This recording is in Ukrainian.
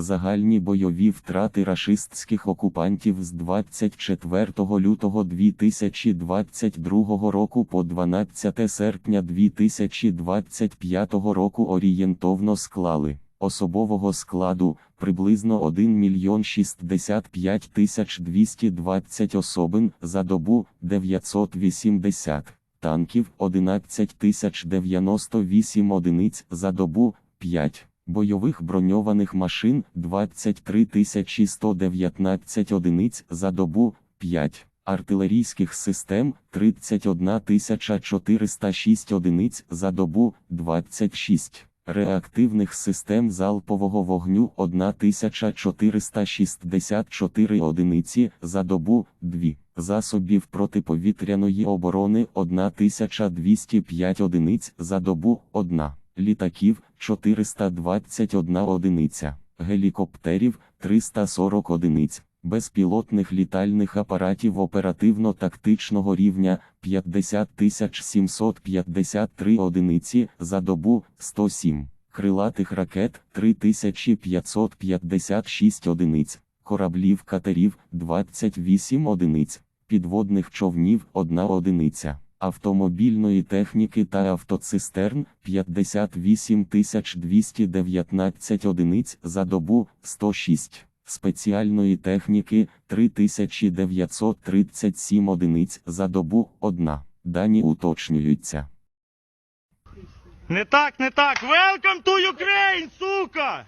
Загальні бойові втрати рашистських окупантів з 24 лютого 2022 року по 12 серпня 2025 року орієнтовно склали особового складу приблизно 1 мільйон 65 тисяч 220 особин за добу 980 танків 11 тисяч 98 одиниць за добу 5 бойових броньованих машин 23 тисячі 119 одиниць за добу 5 артилерійських систем 31 406 одиниць за добу 26 реактивних систем залпового вогню 1464 одиниці за добу 2 засобів протиповітряної оборони 1205 одиниць за добу 1 літаків 421 одиниця, гелікоптерів 340 одиниць, безпілотних літальних апаратів оперативно-тактичного рівня 50 753 одиниці за добу 107, крилатих ракет 3556 одиниць, кораблів катерів 28 одиниць, підводних човнів 1 одиниця автомобільної техніки та автоцистерн 58 219 одиниць за добу 106, спеціальної техніки 3937 одиниць за добу 1. Дані уточнюються. Не так, не так. Welcome to Ukraine, сука!